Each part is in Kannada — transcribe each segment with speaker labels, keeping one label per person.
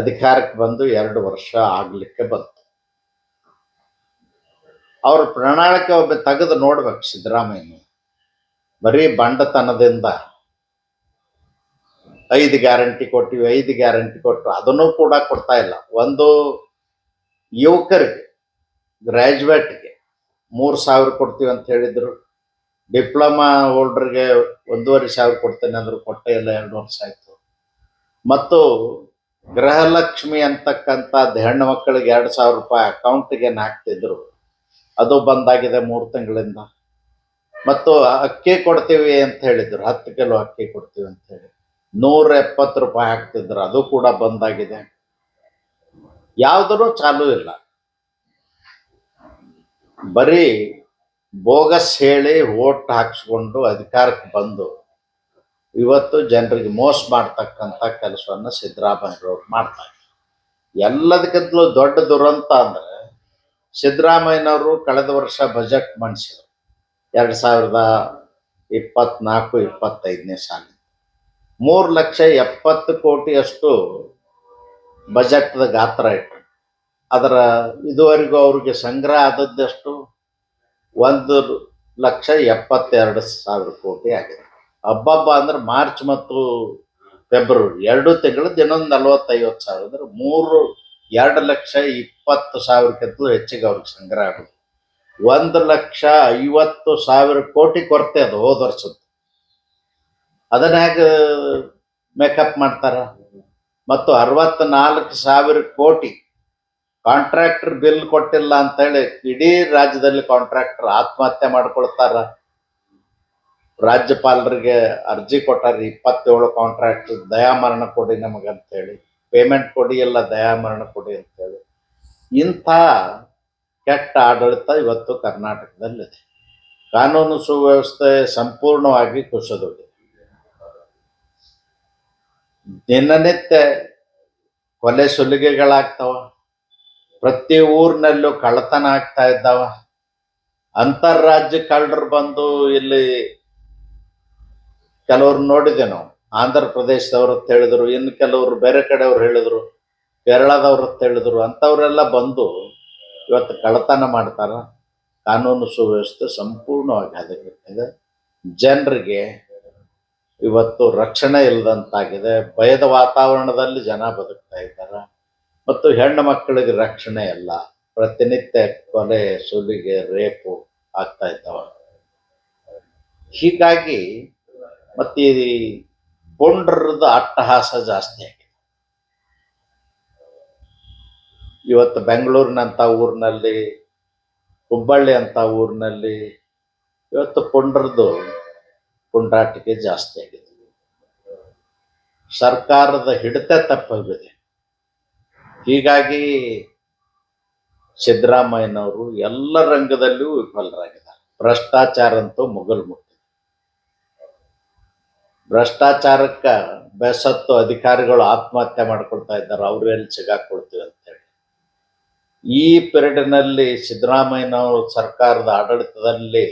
Speaker 1: ಅಧಿಕಾರಕ್ಕೆ ಬಂದು ಎರಡು ವರ್ಷ ಆಗ್ಲಿಕ್ಕೆ ಬಂತು. ಅವ್ರ ಪ್ರಣಾಳಿಕೆ ಒಬ್ಬ ತೆಗೆದು ನೋಡ್ಬೇಕು ಸಿದ್ದರಾಮಯ್ಯ. ಬರೀ ಬಂಡತನದಿಂದ ಐದು ಗ್ಯಾರಂಟಿ ಕೊಟ್ಟಿವಿ, ಐದು ಗ್ಯಾರಂಟಿ ಕೊಟ್ಟು ಅದನ್ನು ಕೂಡ ಕೊಡ್ತಾ ಇಲ್ಲ. ಒಂದು ಯುವಕರಿಗೆ, ಗ್ರ್ಯಾಜುಯೇಟ್ಗೆ ಮೂರು ಸಾವಿರ ಕೊಡ್ತೀವಿ ಅಂತ ಹೇಳಿದ್ರು. ಡಿಪ್ಲೊಮಾ ಹೋಲ್ಡರ್ಗೆ ಒಂದೂವರೆ ಸಾವಿರ ಕೊಡ್ತೇನೆ ಅಂದರು, ಕೊಟ್ಟೇ ಇಲ್ಲ, ಎರಡು ವರ್ಷ ಆಯಿತು. ಮತ್ತು ಗೃಹಲಕ್ಷ್ಮಿ ಅಂತಕ್ಕಂಥದ್ದು ಹೆಣ್ಣು ಮಕ್ಕಳಿಗೆ ಎರಡು ಸಾವಿರ ರೂಪಾಯಿ ಅಕೌಂಟಿಗೆ ಹಾಕ್ತಿದ್ರು ಅದು ಬಂದಾಗಿದೆ ಮೂರು ತಿಂಗಳಿಂದ. ಮತ್ತು ಅಕ್ಕಿ ಕೊಡ್ತೀವಿ ಅಂತ ಹೇಳಿದ್ರು. ಹತ್ತು ಕಿಲೋ ಅಕ್ಕಿ ಕೊಡ್ತೀವಿ ಅಂತ ಹೇಳಿ. ನೂರ ಎಪ್ಪತ್ತು ರೂಪಾಯಿ ಹಾಕ್ತಿದ್ರು. ಅದು ಕೂಡ ಬಂದಾಗಿದೆ. ಯಾವುದೂ ಚಾಲೂ ಇಲ್ಲ. ಬರೀ ಬೋಗಸ್ ಹೇಳಿ ಓಟ್ ಹಾಕ್ಸ್ಕೊಂಡು ಅಧಿಕಾರಕ್ಕೆ ಬಂದು ಇವತ್ತು ಜನರಿಗೆ ಮೋಸ ಮಾಡ್ತಕ್ಕಂಥ ಕೆಲಸವನ್ನು ಸಿದ್ದರಾಮಯ್ಯರವ್ರು ಮಾಡ್ತಾರೆ ಎಲ್ಲದಕ್ಕಿಂತಲೂ ದೊಡ್ಡ ದುರಂತ ಅಂದರೆ ಸಿದ್ದರಾಮಯ್ಯನವರು ಕಳೆದ ವರ್ಷ ಬಜೆಟ್ ಮಂಡಿಸಿದ್ರು. ಎರಡು ಸಾವಿರದ ಇಪ್ಪತ್ನಾಲ್ಕು, ಇಪ್ಪತ್ತೈದನೇ ಸಾಲ ಮೂರು ಲಕ್ಷ ಎಪ್ಪತ್ತು ಕೋಟಿಯಷ್ಟು ಬಜೆಟ್ದ ಗಾತ್ರ ಇಟ್ಟು ಅದರ ಇದುವರೆಗೂ ಅವ್ರಿಗೆ ಸಂಗ್ರಹ ಆದದ್ದಷ್ಟು? ಒಂದು ಲಕ್ಷ ಎಪ್ಪತ್ತೆರಡು ಸಾವಿರ ಕೋಟಿ ಆಗಿದೆ. ಹಬ್ಬಬ್ಬ ಅಂದ್ರೆ ಮಾರ್ಚ್ ಮತ್ತು ಫೆಬ್ರವರಿ. ಎರಡು ತಿಂಗಳು ದಿನೊಂದು ನಲವತ್ತೈವತ್ತು ಸಾವಿರ. ಅಂದ್ರೆ ಮೂರು, ಎರಡು ಲಕ್ಷ ಇಪ್ಪತ್ತು ಸಾವಿರಕ್ಕಿಂತಲೂ ಹೆಚ್ಚಿಗೆ ಅವ್ರಿಗೆ ಸಂಗ್ರಹ ಆಗುತ್ತೆ ಒಂದು ಲಕ್ಷ ಐವತ್ತು ಸಾವಿರ ಕೋಟಿ ಕೊರತೆ ಅದು ಹೋದ ವರ್ಷದ್ದು. ಅದನ್ನ ಹೇಗೆ ಮೇಕಪ್ ಮಾಡ್ತಾರ? ಮತ್ತು ಅರವತ್ನಾಲ್ಕು ಸಾವಿರ ಕೋಟಿ ಕಾಂಟ್ರಾಕ್ಟರ್ ಬಿಲ್ ಕೊಟ್ಟಿಲ್ಲ ಅಂತೇಳಿ ಇಡೀ ರಾಜ್ಯದಲ್ಲಿ ಕಾಂಟ್ರಾಕ್ಟರ್ ಆತ್ಮಹತ್ಯೆ ಮಾಡ್ಕೊಳ್ತಾರ. ರಾಜ್ಯಪಾಲರಿಗೆ ಅರ್ಜಿ ಕೊಟ್ಟಾರ ಇಪ್ಪತ್ತೇಳು ಕಾಂಟ್ರಾಕ್ಟ್ ದಯಾಮರಣ ಕೊಡಿ ನಮಗಂತೇಳಿ. ಪೇಮೆಂಟ್ ಕೊಡಿ, ಎಲ್ಲ ದಯಾಮರಣ ಕೊಡಿ ಅಂತೇಳಿ. ಇಂಥ ಕೆಟ್ಟ ಆಡಳಿತ ಇವತ್ತು ಕರ್ನಾಟಕದಲ್ಲಿದೆ. ಕಾನೂನು ಸುವ್ಯವಸ್ಥೆ ಸಂಪೂರ್ಣವಾಗಿ ಕುಸಿದೋಗಿದೆ ದಿನನಿತ್ಯ ಕೊಲೆ ಸುಲಿಗೆಗಳಾಗ್ತಾವ. ಪ್ರತಿ ಊರಿನಲ್ಲೂ ಕಳ್ಳತನ ಆಗ್ತಾ ಇದ್ದಾವ. ಅಂತಾರಾಜ್ಯ ಕಳ್ಳರು ಬಂದು ಇಲ್ಲಿ ಕೆಲವ್ರು ನೋಡಿದೆ ನಾವು. ಆಂಧ್ರ ಪ್ರದೇಶದವ್ರು ಅಂತ ಹೇಳಿದ್ರು, ಇನ್ನು ಕೆಲವರು ಬೇರೆ ಕಡೆಯವ್ರು ಹೇಳಿದ್ರು, ಕೇರಳದವ್ರು ಅಂತ ಹೇಳಿದ್ರು, ಅಂಥವರೆಲ್ಲ ಬಂದು ಇವತ್ತು ಕಳ್ಳತನ ಮಾಡ್ತಾರ. ಕಾನೂನು ಸುವ್ಯವಸ್ಥೆ ಸಂಪೂರ್ಣವಾಗಿ ಹದಗೆಟ್ಟಿದೆ. ಜನರಿಗೆ ಇವತ್ತು ರಕ್ಷಣೆ ಇಲ್ಲದಂತಾಗಿದೆ ಭಯದ ವಾತಾವರಣದಲ್ಲಿ ಜನ ಬದುಕ್ತಾ ಇದ್ದಾರೆ. ಮತ್ತು ಹೆಣ್ಣು ಮಕ್ಕಳಿಗೆ ರಕ್ಷಣೆ ಇಲ್ಲ ಪ್ರತಿನಿತ್ಯ ಕೊಲೆ, ಸುಲಿಗೆ, ರೇಪು ಆಗ್ತಾ ಇದ್ದಾವ. ಹೀಗಾಗಿ ಮತ್ತೆ ಈ ಅಟ್ಟಹಾಸ ಜಾಸ್ತಿ ಆಗಿದೆ. ಇವತ್ತು ಬೆಂಗಳೂರಿನಂಥ ಊರಿನಲ್ಲಿ, ಹುಬ್ಬಳ್ಳಿ ಅಂಥ ಊರಿನಲ್ಲಿ ಇವತ್ತು ಪುಂಡ್ರದ್ದು ಪುಂಡಾಟಿಕೆ ಜಾಸ್ತಿ ಆಗಿದೆ. ಸರ್ಕಾರದ ಹಿಡಿತ ತಪ್ಪಾಗಿದೆ. ಹೀಗಾಗಿ ಸಿದ್ದರಾಮಯ್ಯನವರು ಎಲ್ಲ ರಂಗದಲ್ಲಿಯೂ ವಿಫಲರಾಗಿದ್ದಾರೆ. ಭ್ರಷ್ಟಾಚಾರ ಅಂತೂ ಮುಗಲ್ ಮುಟ್ಟಿದೆ ಭ್ರಷ್ಟಾಚಾರಕ್ಕ ಬೆಸತ್ತು ಅಧಿಕಾರಿಗಳು ಆತ್ಮಹತ್ಯೆ ಮಾಡ್ಕೊಳ್ತಾ ಇದ್ದಾರೆ. ಅವ್ರು ಎಲ್ಲಿ ಸಿಗಾಕೊಳ್ತೀವಿ ಅಂತೇಳಿ ಈ ಪಿರಿಯಡ್ನಲ್ಲಿ ಸಿದ್ದರಾಮಯ್ಯನವರು ಸರ್ಕಾರದ ಆಡಳಿತದಲ್ಲಿ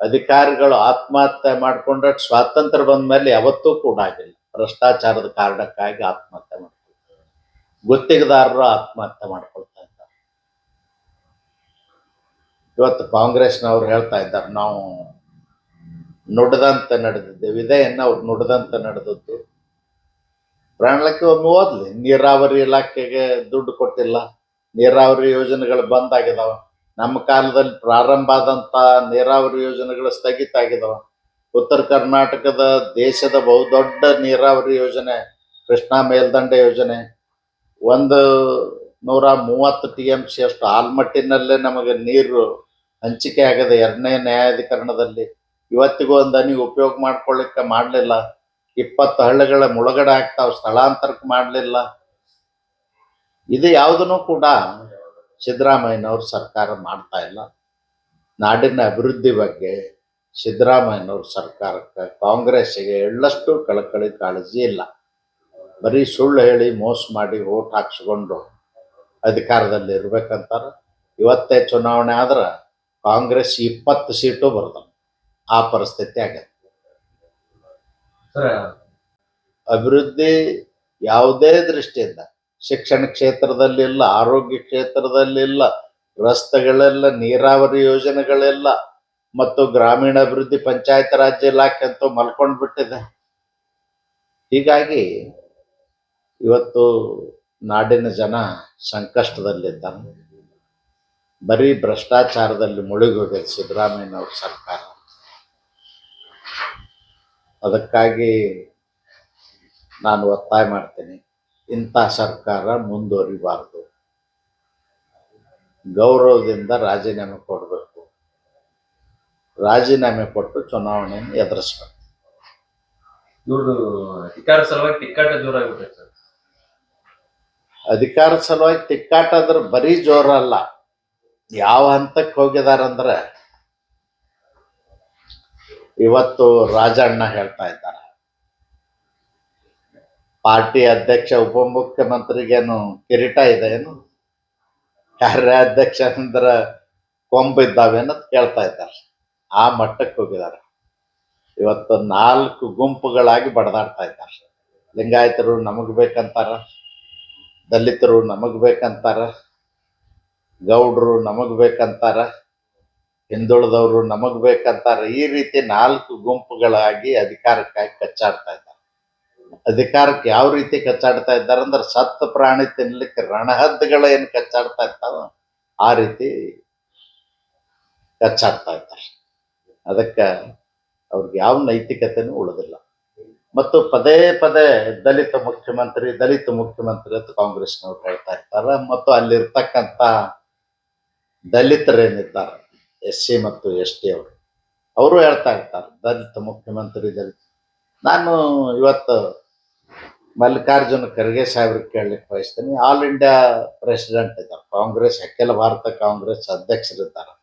Speaker 1: ಅಧಿಕಾರಿಗಳು ಆತ್ಮಹತ್ಯೆ ಮಾಡಿಕೊಂಡ್ರೆ ಸ್ವಾತಂತ್ರ್ಯ ಬಂದ ಮೇಲೆ ಯಾವತ್ತೂ ಕೂಡ ಆಗಿಲ್ಲ. ಭ್ರಷ್ಟಾಚಾರದ ಕಾರಣಕ್ಕಾಗಿ ಆತ್ಮಹತ್ಯೆ ಮಾಡ್ಕೊಳ್ತಾರೆ. ಗುತ್ತಿಗೆದಾರರು ಆತ್ಮಹತ್ಯೆ ಮಾಡ್ಕೊಳ್ತಾ ಇದ್ದಾರೆ. ಇವತ್ತು ಕಾಂಗ್ರೆಸ್ನವ್ರು ಹೇಳ್ತಾ ಇದ್ದಾರೆ, ನಾವು ನುಡಿದಂತೆ ನಡೆದಿದ್ದೆ. ಇದೇನ ಅವ್ರು ನುಡ್ದಂತ ನಡೆದದ್ದು. ಪ್ರಾಣಲಕ್ಕೆ ಒಮ್ಮೆ ಓದ್ಲಿ. ನೀರಾವರಿ ಇಲಾಖೆಗೆ ದುಡ್ಡು ಕೊಟ್ಟಿಲ್ಲ. ನೀರಾವರಿ ಯೋಜನೆಗಳು ಬಂದ್ ಆಗಿದಾವ. ನಮ್ಮ ಕಾಲದಲ್ಲಿ ಪ್ರಾರಂಭ ಆದಂತ ನೀರಾವರಿ ಯೋಜನೆಗಳು ಸ್ಥಗಿತ ಆಗಿದಾವ. ಉತ್ತರ ಕರ್ನಾಟಕದ ದೇಶದ ಬಹುದೊಡ್ಡ ನೀರಾವರಿ ಯೋಜನೆ, ಕೃಷ್ಣಾ ಮೇಲ್ದಂಡೆ ಯೋಜನೆ. ಒಂದು ನೂರ ಮೂವತ್ತು ಟಿ ಎಂ ಸಿ ಅಷ್ಟು ಆಲ್ಮಟ್ಟಿನಲ್ಲೇ ನಮಗೆ ನೀರು ಹಂಚಿಕೆ ಆಗದೆ ಎರಡನೇ ನ್ಯಾಯಾಧಿಕರಣದಲ್ಲಿ ಇವತ್ತಿಗೂ ಒಂದು ಉಪಯೋಗ ಮಾಡ್ಕೊಳ್ಳಿಕ್ಕೆ ಮಾಡಲಿಲ್ಲ. ಇಪ್ಪತ್ತು ಹಳ್ಳಿಗಳ ಮುಳುಗಡೆ ಆಗ್ತಾವ, ಸ್ಥಳಾಂತರಕ್ಕೆ ಮಾಡಲಿಲ್ಲ. ಇದು ಯಾವುದನ್ನು ಕೂಡ ಸಿದ್ದರಾಮಯ್ಯನವ್ರ ಸರ್ಕಾರ ಮಾಡ್ತಾ ಇಲ್ಲ. ನಾಡಿನ ಅಭಿವೃದ್ಧಿ ಬಗ್ಗೆ ಸಿದ್ದರಾಮಯ್ಯನವ್ರ ಸರ್ಕಾರಕ್ಕೆ ಕಾಂಗ್ರೆಸ್ಸಿಗೆ ಎಳ್ಳಷ್ಟು ಕಳಕಳಿ ಕಾಳಜಿ ಇಲ್ಲ. ಬರೀ ಸುಳ್ಳು ಹೇಳಿ ಮೋಸ ಮಾಡಿ ಓಟ್ ಹಾಕ್ಸ್ಕೊಂಡು ಅಧಿಕಾರದಲ್ಲಿ ಇರ್ಬೇಕಂತಾರೆ ಇವತ್ತೇ ಚುನಾವಣೆ ಆದ್ರೆ ಕಾಂಗ್ರೆಸ್ ಇಪ್ಪತ್ತು ಸೀಟು ಬರ್ತವೆ ಆ ಪರಿಸ್ಥಿತಿ ಆಗತ್ತೆ ಅಭಿವೃದ್ಧಿ ಯಾವುದೇ ದೃಷ್ಟಿಯಿಂದ ಶಿಕ್ಷಣ ಕ್ಷೇತ್ರದಲ್ಲಿಲ್ಲ ಆರೋಗ್ಯ ಕ್ಷೇತ್ರದಲ್ಲಿಲ್ಲ ರಸ್ತೆಗಳೆಲ್ಲ ನೀರಾವರಿ ಯೋಜನೆಗಳೆಲ್ಲ ಮತ್ತು ಗ್ರಾಮೀಣ ಅಭಿವೃದ್ಧಿ ಪಂಚಾಯತ್ ರಾಜ್ ಇಲಾಖೆ ಅಂತ ಮಲ್ಕೊಂಡು ಬಿಟ್ಟಿದೆ. ಹೀಗಾಗಿ ಇವತ್ತು ನಾಡಿನ ಜನ ಸಂಕಷ್ಟದಲ್ಲಿದ್ದಾನೆ ಬರೀ ಭ್ರಷ್ಟಾಚಾರದಲ್ಲಿ ಮುಳುಗೋಗಿದೆ ಸಿದ್ದರಾಮಯ್ಯನವ್ರ ಸರ್ಕಾರ. ಅದಕ್ಕಾಗಿ ನಾನು ಒತ್ತಾಯ ಮಾಡ್ತೀನಿ. ಇಂಥ ಸರ್ಕಾರ ಮುಂದುವರಿಬಾರ್ದು. ಗೌರವದಿಂದ ರಾಜೀನಾಮೆ ಕೊಡಬೇಕು. ರಾಜೀನಾಮೆ ಕೊಟ್ಟು ಚುನಾವಣೆಯನ್ನು ಎದುರಿಸ್ಬೇಕು.
Speaker 2: ಇವ್ರದ್ದು ಅಧಿಕಾರ ಸಲುವಾಗಿ ತಿಕ್ಕಾಟ ಜೋರಾಗ್ಬಿಟ್ಟೆ ಸರ್.
Speaker 1: ಅಧಿಕಾರ ಸಲುವಾಗಿ ತಿಕ್ಕಾಟ ಅಂದ್ರೆ ಬರೀ ಜೋರಲ್ಲ. ಯಾವ ಹಂತಕ್ಕೆ ಹೋಗಿದಾರಂದ್ರೆ ಇವತ್ತು ರಾಜಣ್ಣ ಹೇಳ್ತಾ ಇದ್ದಾರೆ. ಪಾರ್ಟಿ ಅಧ್ಯಕ್ಷ, ಉಪಮುಖ್ಯಮಂತ್ರಿಗೇನು ಕಿರೀಟ ಇದೆ ಏನು? ಕಾರ್ಯಾಧ್ಯಕ್ಷ ಅಂದ್ರೆ ಕೊಂಬಿದ್ದಾವೆ ಅಂತ ಕೇಳ್ತಾ ಇದ್ದಾರೆ. ಆ ಮಟ್ಟಕ್ಕೆ ಹೋಗಿದ್ದಾರೆ. ಇವತ್ತು ನಾಲ್ಕು ಗುಂಪುಗಳಾಗಿ ಬಡದಾಡ್ತಾ ಇದ್ದಾರೆ. ಲಿಂಗಾಯತರು ನಮಗೆ ಬೇಕಂತಾರ, ದಲಿತರು ನಮಗೆ ಬೇಕಂತಾರ, ಗೌಡ್ರು ನಮಗೆ ಬೇಕಂತಾರ ಹಿಂದುಳಿದವರು ನಮಗ್ ಬೇಕಂತಾರೆ, ಈ ರೀತಿ ನಾಲ್ಕು ಗುಂಪುಗಳಾಗಿ ಅಧಿಕಾರಕ್ಕಾಗಿ ಕಚ್ಚಾಡ್ತಾ ಇದ್ದಾರೆ. ಅಧಿಕಾರಕ್ಕೆ ಯಾವ ರೀತಿ ಕಚ್ಚಾಡ್ತಾ ಇದ್ದಾರೆ ಅಂದ್ರೆ ಸತ್ತ ಪ್ರಾಣಿ ತಿನ್ಲಿಕ್ಕೆ ರಣಹದ್ದುಗಳು ಏನು ಕಚ್ಚಾಡ್ತಾ ಇರ್ತಾವ, ಆ ರೀತಿ ಕಚ್ಚಾಡ್ತಾ ಇದ್ದಾರೆ. ಅದಕ್ಕೆ ಅವ್ರಿಗೆ ಯಾವ ನೈತಿಕತೆನೂ ಉಳಿದಿಲ್ಲ. ಮತ್ತು ಪದೇ ಪದೇ ದಲಿತ ಮುಖ್ಯಮಂತ್ರಿ ದಲಿತ ಮುಖ್ಯಮಂತ್ರಿ ಅಂತ ಕಾಂಗ್ರೆಸ್ನವ್ರು ಹೇಳ್ತಾ ಇರ್ತಾರೆ. ಮತ್ತು ಅಲ್ಲಿರ್ತಕ್ಕಂಥ ದಲಿತರೇನಿದ್ದಾರೆ ಎಸ್ ಸಿ ಮತ್ತು ಎಸ್ ಟಿ ಅವರು. ಅವರು ಹೇಳ್ತಾ ಇರ್ತಾರೆ ದಲಿತ ಮುಖ್ಯಮಂತ್ರಿ ದಲಿತ ನಾನು ಇವತ್ತು ಮಲ್ಲಿಕಾರ್ಜುನ ಖರ್ಗೆ ಸಾಹೇಬ್ರಿಗೆ ಕೇಳಲಿಕ್ಕೆ ಬಯಸ್ತೀನಿ. ಆಲ್ ಇಂಡಿಯಾ ಪ್ರೆಸಿಡೆಂಟ್ ಇದ್ದಾರೆ. ಕಾಂಗ್ರೆಸ್, ಅಖಿಲ ಭಾರತ ಕಾಂಗ್ರೆಸ್ ಅಧ್ಯಕ್ಷರಿದ್ದಾರೆ.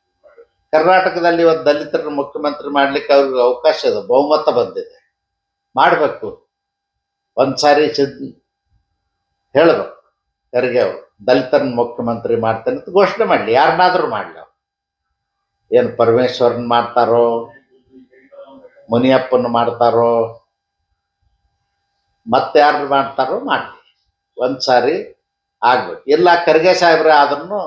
Speaker 1: ಕರ್ನಾಟಕದಲ್ಲಿ ಇವತ್ತು ದಲಿತರನ್ನು ಮುಖ್ಯಮಂತ್ರಿ ಮಾಡಲಿಕ್ಕೆ ಅವ್ರಿಗೆ ಅವಕಾಶ ಇದೆ. ಬಹುಮತ ಬಂದಿದೆ. ಮಾಡಬೇಕು. ಒಂದ್ಸಾರಿ ಸಿದ್ ಹೇಳಬೇಕು ಖರ್ಗೆ ಅವರು. ದಲಿತರನ್ನ ಮುಖ್ಯಮಂತ್ರಿ ಮಾಡ್ತೇನೆ ಅಂತ ಘೋಷಣೆ ಮಾಡಲಿ. ಯಾರನ್ನಾದರೂ ಮಾಡಲಿ ಅವ್ರು. ಏನು ಪರಮೇಶ್ವರನ್ ಮಾಡ್ತಾರೋ ಮುನಿಯಪ್ಪನ ಮಾಡ್ತಾರೋ ಮತ್ತೆ ಯಾರು ಮಾಡ್ತಾರೋ ಮಾಡಿ ಒಂದ್ಸಾರಿ ಆಗ್ಬೇಕು. ಇಲ್ಲ ಖರ್ಗೆ ಸಾಹೇಬ್ರೆ ಆದ್ರೂ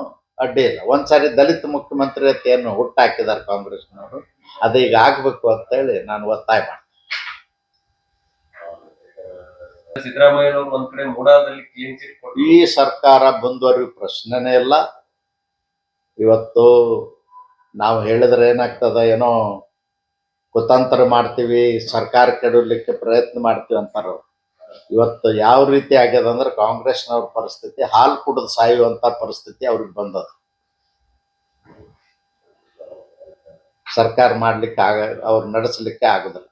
Speaker 1: ಅಡ್ಡಿ ಇಲ್ಲ. ಒಂದ್ಸಾರಿ ದಲಿತ ಮುಖ್ಯಮಂತ್ರಿ ಅಂತ ಏನು ಹುಟ್ಟಾಕಿದ್ದಾರೆ ಕಾಂಗ್ರೆಸ್ನವರು. ಅದೀಗ ಆಗ್ಬೇಕು ಅಂತೇಳಿ ನಾನು ಒತ್ತಾಯ ಮಾಡ್ತೀನಿ. ಈ ಸರ್ಕಾರ ಮುಂದುವರಿಯೋ ಪ್ರಶ್ನೆನೇ ಇಲ್ಲ. ಇವತ್ತು ನಾವು ಹೇಳಿದ್ರೆ ಏನಾಗ್ತದ, ಏನೋ ಕುತಂತ್ರ ಮಾಡ್ತೀವಿ, ಸರ್ಕಾರ ಕೆಡಲಿಕ್ಕೆ ಪ್ರಯತ್ನ ಮಾಡ್ತೀವಿ ಅಂತಾರೆ. ಇವತ್ತು ಯಾವ ರೀತಿ ಆಗ್ಯದ ಅಂದ್ರೆ ಕಾಂಗ್ರೆಸ್ನವ್ರ ಪರಿಸ್ಥಿತಿ, ಹಾಲು ಕುಡಿದು ಸಾಯುವಂತ ಪರಿಸ್ಥಿತಿ ಅವ್ರಿಗೆ ಬಂದದ ಸರ್ಕಾರ ಮಾಡ್ಲಿಕ್ಕೆ ಆಗ, ಅವ್ರು ನಡೆಸಲಿಕ್ಕೆ ಆಗುದಿಲ್ಲ